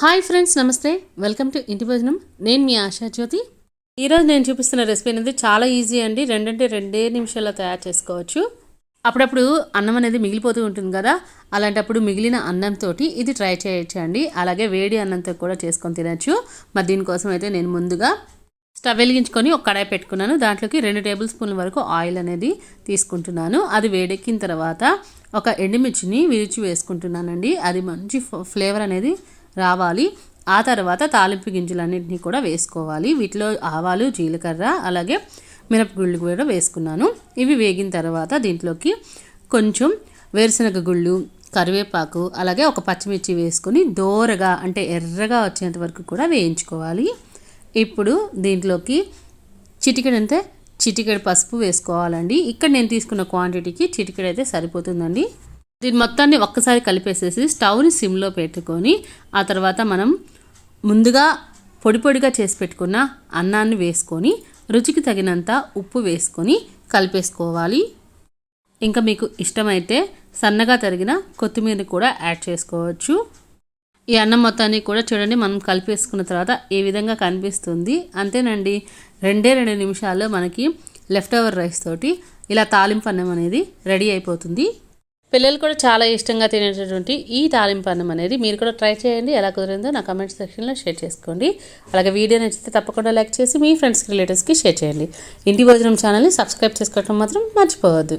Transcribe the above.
Hi friends నమస్తే. Welcome to ఇంటి భోజనం. నేను మీ ఆశా జ్యోతి. ఈరోజు నేను చూపిస్తున్న రెసిపీ అనేది చాలా ఈజీ అండి. రెండంటే రెండే నిమిషాల్లో తయారు చేసుకోవచ్చు. అప్పుడప్పుడు అన్నం అనేది మిగిలిపోతూ ఉంటుంది కదా. అలాంటప్పుడు మిగిలిన అన్నంతో ఇది ట్రై చేయొచ్చు అండి అలాగే వేడి అన్నంతో కూడా చేసుకొని తినచ్చు. మరి దీనికోసం అయితే నేను ముందుగా స్టవ్ వెలిగించుకొని ఒక కడాయి పెట్టుకున్నాను. దాంట్లోకి రెండు టేబుల్ స్పూన్ల వరకు ఆయిల్ అనేది తీసుకుంటున్నాను. అది వేడెక్కిన తర్వాత ఒక ఎండుమిర్చిని విరిచి వేసుకుంటున్నానండి. అది మంచి ఫ్లేవర్ అనేది రావాలి. ఆ తర్వాత తాలింపు గింజలన్నింటినీ కూడా వేసుకోవాలి. వీటిలో ఆవాలు జీలకర్ర అలాగే మినపగుళ్ళు కూడా వేసుకున్నాను. ఇవి వేగిన తర్వాత దీంట్లోకి కొంచెం వేరుశనగ గుళ్ళు కరివేపాకు అలాగే ఒక పచ్చిమిర్చి వేసుకొని దోరగా అంటే ఎర్రగా వచ్చేంత వరకు కూడా వేయించుకోవాలి. ఇప్పుడు దీంట్లోకి చిటికెడు అంతే చిటికెడు పసుపు వేసుకోవాలండి. ఇక్కడ నేను తీసుకున్న క్వాంటిటీకి చిటికెడు అయితే సరిపోతుందండి. దీని మొత్తాన్ని ఒక్కసారి కలిపేసేసి స్టవ్ని సిమ్లో పెట్టుకొని ఆ తర్వాత మనం ముందుగా పొడి పొడిగా చేసి పెట్టుకున్న అన్నాన్ని వేసుకొని రుచికి తగినంత ఉప్పు వేసుకొని కలిపేసుకోవాలి. ఇంకా మీకు ఇష్టమైతే సన్నగా తరిగిన కొత్తిమీర కూడా యాడ్ చేసుకోవచ్చు. ఈ అన్నం మొత్తాన్ని కూడా చూడండి మనం కలిపేసుకున్న తర్వాత ఏ విధంగా కనిపిస్తుంది. అంతేనండి రెండే రెండు నిమిషాల్లో మనకి లెఫ్ట్ ఓవర్ రైస్ తోటి ఇలా తాలింపు అన్నం అనేది రెడీ అయిపోతుంది. పిల్లలు కూడా చాలా ఇష్టంగా తినేటటువంటి ఈ తాలింపు అన్నం అనేది మీరు కూడా ట్రై చేయండి. ఎలా కుదిరిందో నా కమెంట్ సెక్షన్లో షేర్ చేసుకోండి. అలాగే వీడియో నచ్చితే తప్పకుండా లైక్ చేసి మీ ఫ్రెండ్స్కి రిలేటివ్స్కి షేర్ చేయండి. ఇంటి భోజనం ఛానల్ని సబ్స్క్రైబ్ చేసుకోవటం మాత్రం మర్చిపోవద్దు.